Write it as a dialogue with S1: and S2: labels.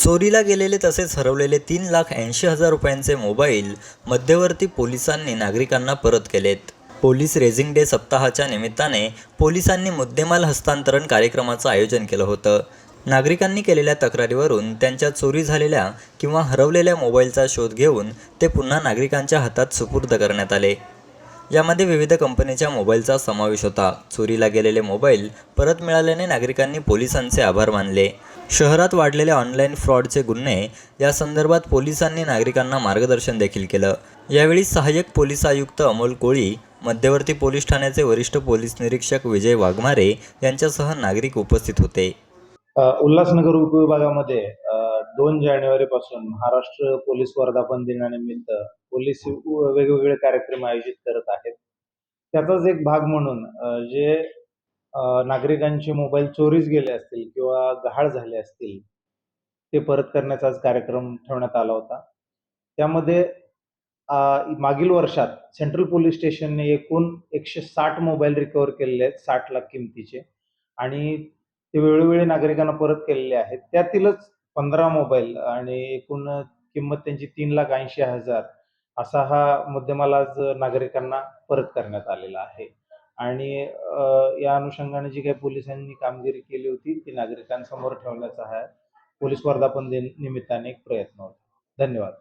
S1: चोरीला गेलेले तसेच हरवलेले तीन लाख ऐंशी हजार रुपयांचे मोबाईल मध्यवर्ती पोलिसांनी नागरिकांना परत केलेत. पोलीस रेझिंग डे सप्ताहाच्या निमित्ताने पोलिसांनी मुद्देमाल हस्तांतरण कार्यक्रमाचं आयोजन केलं होतं. नागरिकांनी केलेल्या तक्रारीवरून त्यांच्या चोरी झालेल्या किंवा हरवलेल्या मोबाईलचा शोध घेऊन ते पुन्हा नागरिकांच्या हातात सुपूर्द करण्यात आले. यामध्ये विविध कंपनीच्या मोबाईलचा समावेश होता. चोरीला गेलेले मोबाईल परत मिळाल्याने नागरिकांनी पोलिसांचे आभार मानले. शहरात वाढलेल्या ऑनलाईन फ्रॉडचे गुन्हे या संदर्भात पोलिसांनी नागरिकांना मार्गदर्शन देखील केलं. यावेळी सहाय्यक पोलीस आयुक्त अमोल कोळी मध्यवर्ती पोलीस ठाण्याचे वरिष्ठ पोलीस निरीक्षक विजय वाघमारे यांच्यासह नागरिक उपस्थित होते.
S2: उल्हासनगर उपविभागामध्ये दोन जानेवारीपासून महाराष्ट्र पोलीस वर्धापन दिनानिमित्त पोलीस वेगवेगळे कार्यक्रम आयोजित करत आहेत. त्याचाच एक भाग म्हणून जे नागरिकांचे मोबाईल चोरीस गेले असतील किंवा गहाळ झाले असतील ते परत करण्याचा आज कार्यक्रम ठेवण्यात आला होता. त्यामध्ये मागील वर्षात सेंट्रल पोलीस स्टेशनने एकूण एकशे साठ मोबाईल रिकवर केलेले आहेत साठ लाख किमतीचे. आणि ते वेळोवेळी नागरिकांना परत केलेले आहेत. त्यातीलच पंधरा मोबाईल आणि एकूण किंमत त्यांची तीन लाख ऐंशी हजार असा हा मुद्देमाल आज नागरिकांना परत करण्यात आलेला आहे. आणि या अनुषंगाने जी काही पोलिसांनी कामगिरी केली होती ती नागरिकांसमोर ठेवण्याचा हा पोलीस वर्धापन दिन निमित्ताने एक प्रयत्न होता. धन्यवाद.